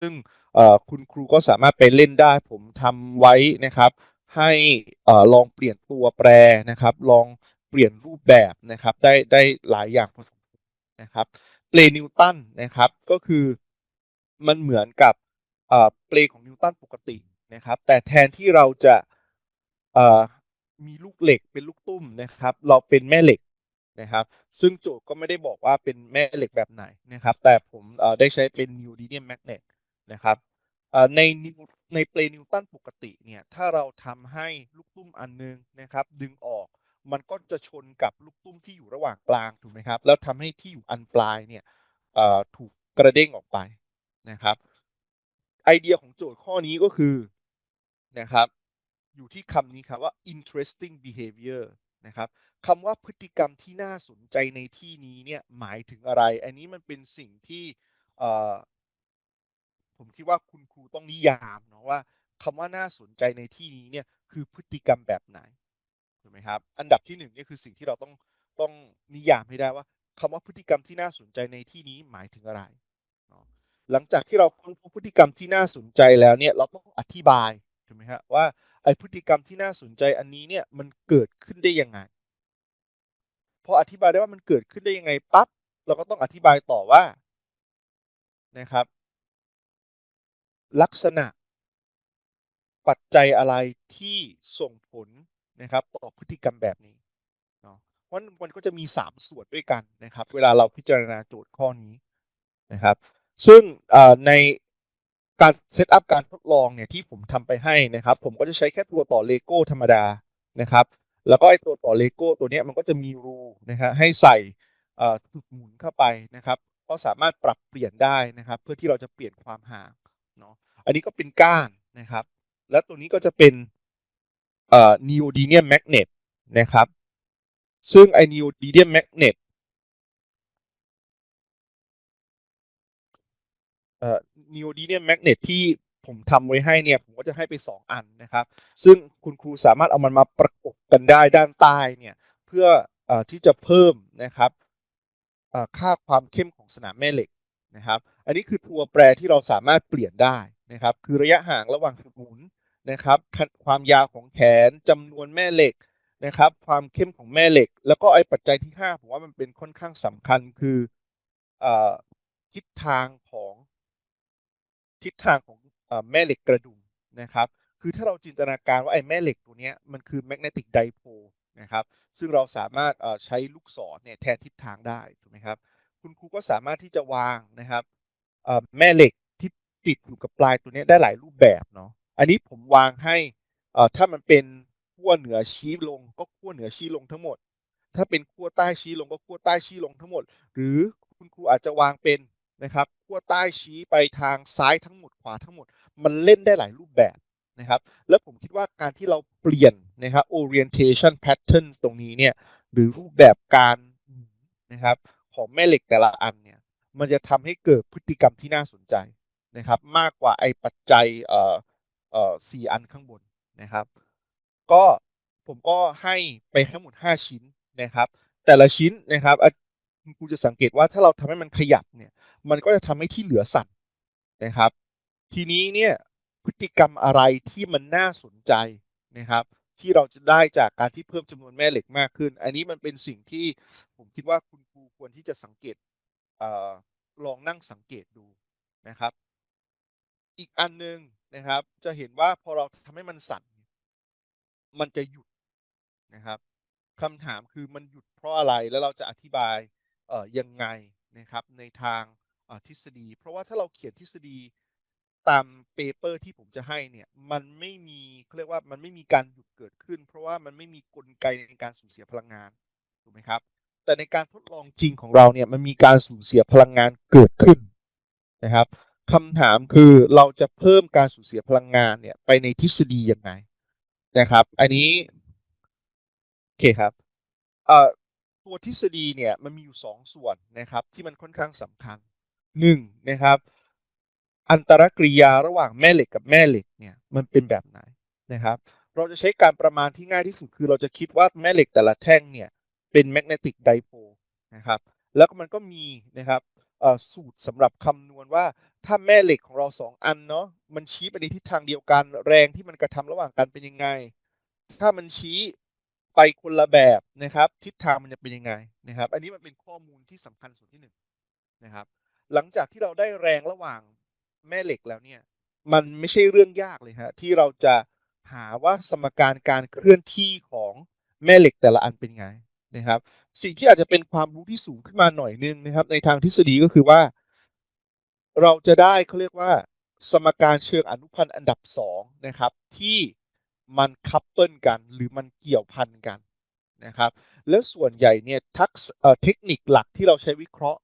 ซึ่งคุณครูก็สามารถไปเล่นได้ ผมทำไว้นะครับ ให้ลองเปลี่ยนตัวแปรนะครับ ลองเปลี่ยนรูปแบบนะครับ ได้ได้หลายอย่างพอสมควรนะครับเปลนิวตันนะครับ ก็คือมันเหมือนกับเปลของนิวตันปกตินะครับ แต่แทนที่เราจะมีลูกเหล็กเป็นลูกตุ้มนะครับ เราเป็นแม่เหล็กนะครับ ซึ่งโจทย์ก็ไม่ได้บอกว่าเป็นแม่เหล็กแบบไหนนะครับ แต่ผมได้ใช้เป็นนิวดีเนียมแมกเนต นะครับในในเปลนิวตันปกติเนี่ยถ้าเราทำให้ลูกตุ้มอันนึงนะครับ ดึงออกมันก็จะชนกับลูกตุ้มที่อยู่ระหว่างกลางถูกไหมครับ แล้วทำให้ที่อยู่อันปลายเนี่ยถูกกระเด้งออกไปนะครับ ไอเดียของโจทย์ข้อนี้ก็คือนะครับ อยู่ที่คำนี้ครับว่า interesting behavior นะครับคำว่าพฤติกรรมที่น่าสนใจในที่นี้เนี่ยหมายถึงอะไร อันนี้มันเป็นสิ่งที่ ผมคิดว่าคุณครูต้องนิยามเนาะว่าคำว่าน่าสนใจในที่นี้เนี่ยคือพฤติกรรมแบบไหนถูกไหมครับ อันดับที่หนึ่งนี่คือสิ่งที่เราต้องต้องนิยามให้ได้ว่าคำว่าพฤติกรรมที่น่าสนใจในที่นี้หมายถึงอะไรหลังจากที่เราค้นพบพฤติกรรมที่น่าสนใจแล้วเนี่ยเราต้องอธิบายถูกไหมฮะว่าไอพฤติกรรมที่น่าสนใจอันนี้เนี่ยมันเกิดขึ้นได้ยังไงพออธิบายได้ว่ามันเกิดขึ้นได้ยังไงปั๊บเราก็ต้องอธิบายต่อว่านะครับ ลักษณะ ปัจจัยอะไรที่ส่งผลนะครับต่อพฤติกรรมแบบนี้เนาะเพราะมันก็จะมี 3 ส่วนด้วยกันนะครับ เวลาเราพิจารณาโจทย์ข้อนี้นะครับ ซึ่งในการเซตอัพการทดลองเนี่ยที่ผมทำไปให้นะครับ ผมก็จะใช้แค่ตัวต่อเลโก้ธรรมดานะครับ แล้วก็ไอตัวต่อเลโก้ตัวนี้มันก็จะมีรูนะครับให้ใส่จุดหมุนเข้าไปนะครับ ก็สามารถปรับเปลี่ยนได้นะครับ เพื่อที่เราจะเปลี่ยนความห่าง เนาะอันนี้ก็เป็นก้านนะครับ แล้วตัวนี้ก็จะเป็นเอ่อ neodymium magnet นะครับ ซึ่งไอ้ neodymium magnet เอ่อ neodymium magnet ที่ผมทำไว้ให้เนี่ย ผมก็จะให้ไป 2 อันนะครับ ซึ่งคุณครูสามารถเอามันมาประกบกันได้ด้านใต้เนี่ย เพื่ออที่จะเพิ่มนะครับค่าความเข้มของสนามแม่เหล็กนะครับ อันนี้คือตัวแปรที่เราสามารถเปลี่ยนได้นะครับ คือระยะห่างระหว่างหมุนนะครับ ความยาวของแขนจำนวนแม่เหล็กนะครับ ความเข้มของแม่เหล็ก แล้วก็ไอ้ปัจจัยที่ 5 ผมว่ามันเป็นค่อนข้างสำคัญคืออทิศทางของทิศทางของแม่เหล็กกระดุมนะครับ คือถ้าเราจินตนาการว่าไอ้แม่เหล็กตัวนี้มันคือแมกเนติกไดโพลนะครับ ซึ่งเราสามารถใช้ลูกศรเนี่ยแทนทิศทางได้ถูกไหมครับ คุณครูก็สามารถที่จะวางนะครับ แม่เหล็กที่ติดอยู่กับปลายตัวนี้ได้หลายรูปแบบเนาะอันนี้ผมวางให้ถ้ามันเป็นขั้วเหนือชี้ลงก็ขั้วเหนือชี้ลงทั้งหมด ถ้าเป็นขั้วใต้ชี้ลงก็ขั้วใต้ชี้ลงทั้งหมด หรือคุณครูอาจจะวางเป็นนะครับขั้วใต้ชี้ไปทางซ้ายทั้งหมดขวาทั้งหมด มันเล่นได้หลายรูปแบบนะครับ แล้วผมคิดว่าการที่เราเปลี่ยนนะครับ orientation patterns ตรงนี้เนี่ยหรือรูปแบบการนะครับของแม่เหล็กแต่ละอันเนี่ย มันจะทำให้เกิดพฤติกรรมที่น่าสนใจนะครับ มากกว่าไอ้ปัจจัยเอ่อเอ่อสี่อันข้างบนนะครับ ก็ผมก็ให้ไปทั้งหมด 5 ชิ้นนะครับ แต่ละชิ้นนะครับคุณครูจะสังเกตว่าถ้าเราทำให้มันขยับเนี่ยมันก็จะทำให้ที่เหลือสั่นนะครับ ทีนี้เนี่ยพฤติกรรมอะไรที่มันน่าสนใจนะครับ ที่เราจะได้จากการที่เพิ่มจำนวนแม่เหล็กมากขึ้น อันนี้มันเป็นสิ่งที่ผมคิดว่าคุณครูควรที่จะสังเกต ลองนั่งสังเกตดูนะครับ อีกอันนึงนะครับ จะเห็นว่าพอเราทำให้มันสั่น มันจะหยุดนะครับคำถามคือมันหยุดเพราะอะไรแล้วเราจะอธิบายเอ่ยังไงนะครับในทางทฤษฎี เพราะว่าถ้าเราเขียนทฤษฎีตามเปเปอร์ที่ผมจะให้เนี่ยมันไม่มีเขาเรียกว่ามันไม่มีการหยุดเกิดขึ้น เพราะว่ามันไม่มีกลไกในการสูญเสียพลังงานถูกไหมครับ แต่ในการทดลองจริงของเราเนี่ยมันมีการสูญเสียพลังงานเกิดขึ้นนะครับคำถามคือเราจะเพิ่มการสูญเสียพลังงานเนี่ยไปในทฤษฎียังไงนะครับ อันนี้โอเคครับตัวทฤษฎีเนี่ยมันมีอยู่ 2 ส่วนนะครับที่มันค่อนข้างสำคัญ1นะครับอันตรกริยาระหว่างแม่เหล็กกับแม่เหล็กเนี่ยมันเป็นแบบไหนนะครับ เราจะใช้การประมาณที่ง่ายที่สุดคือเราจะคิดว่าแม่เหล็กแต่ละแท่งเนี่ย เป็นแมกเนติกไดโพลนะครับแล้วก็มันก็มีนะครับสูตรสำหรับคำนวณว่าถ้าแม่เหล็กของเราสองอันเนาะมันชี้ไปในทิศทางเดียวกันแรงที่มันกระทำระหว่างกันเป็นยังไง ถ้ามันชี้ไปคนละแบบนะครับ ทิศทางมันจะเป็นยังไงนะครับ อันนี้มันเป็นข้อมูลที่สำคัญส่วนที่หนึ่งนะครับ หลังจากที่เราได้แรงระหว่างแม่เหล็กแล้วเนี่ยมันไม่ใช่เรื่องยากเลยฮะที่เราจะหาว่าสมการการเคลื่อนที่ของแม่เหล็กแต่ละอันเป็นไง นะครับ สิ่งที่อาจจะเป็นความรู้ที่สูงขึ้นมาหน่อยนึงนะครับ ในทางทฤษฎีก็คือว่า เราจะได้เขาเรียกว่า สมการเชิงอนุพันธ์อันดับสองนะครับ ที่มันคัพเปิลกัน หรือมันเกี่ยวพันกันนะครับ แล้วส่วนใหญ่เนี่ยทักษะเทคนิคหลักที่เราใช้วิเคราะห์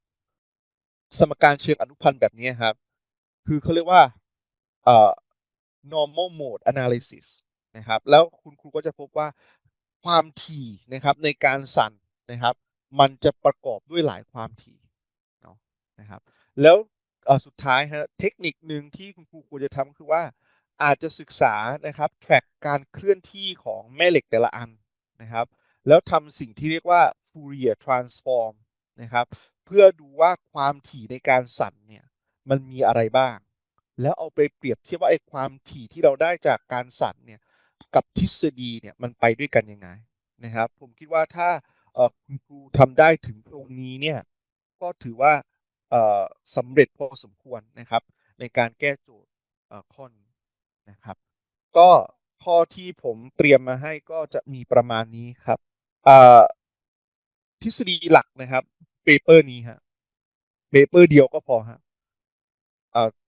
สมการเชิงอนุพันธ์แบบนี้ครับ คือเขาเรียกว่า normal mode analysis นะครับ แล้วคุณครูก็จะพบว่า ความถี่นะครับในการสั่นนะครับ มันจะประกอบด้วยหลายความถี่เนาะนะครับ แล้วสุดท้ายฮะเทคนิคหนึ่งที่คุณครูควรจะทำคือว่าอาจจะศึกษานะครับ track การเคลื่อนที่ของแม่เหล็กแต่ละอันนะครับ แล้วทำสิ่งที่เรียกว่า Fourier transform นะครับเพื่อดูว่าความถี่ในการสั่นเนี่ยมันมีอะไรบ้าง แล้วเอาไปเปรียบเทียบว่าไอ้ความถี่ที่เราได้จากการสั่นเนี่ย กับทฤษฎีเนี่ยมันไปด้วยกันยังไงนะครับ ผมคิดว่าถ้าคุณครูทำได้ถึงตรงนี้เนี่ยก็ถือว่าสำเร็จพอสมควรนะครับ ในการแก้โจทย์ข้อนี้นะครับ ก็ข้อที่ผมเตรียมมาให้ก็จะมีประมาณนี้ครับทฤษฎีหลักนะครับเปเปอร์นี้ฮะเปเปอร์เดียวก็พอฮะ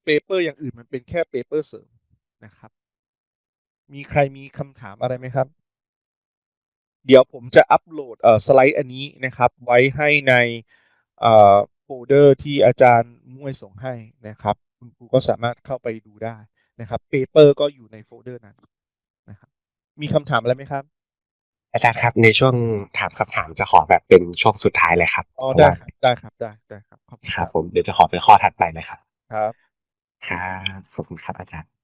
เปเปอร์อย่างอื่นมันเป็นแค่เปเปอร์เสริมนะครับ มีใครมีคำถามอะไรไหมครับ เดี๋ยวผมจะอัปโหลดเอ่อสไลด์อันนี้นะครับ ไว้ให้ในเอ่อโฟลเดอร์ที่อาจารย์มุ้ยส่งให้นะครับ คุณครูก็สามารถเข้าไปดูได้นะครับเปเปอร์ก็อยู่ในโฟลเดอร์นั้นนะครับมีคำถามอะไรไหมครับ อาจารย์ครับในช่วงถามคำถามจะขอแบบเป็นช่วงสุดท้ายเลยครับอ๋อเพราะได้ว่าครับได้ครับได้ได้ครับขอบคุณครับผมเดี๋ยวจะขอเป็นข้อถัดไปเลยครับ ครับครับขอบคุณครับอาจารย์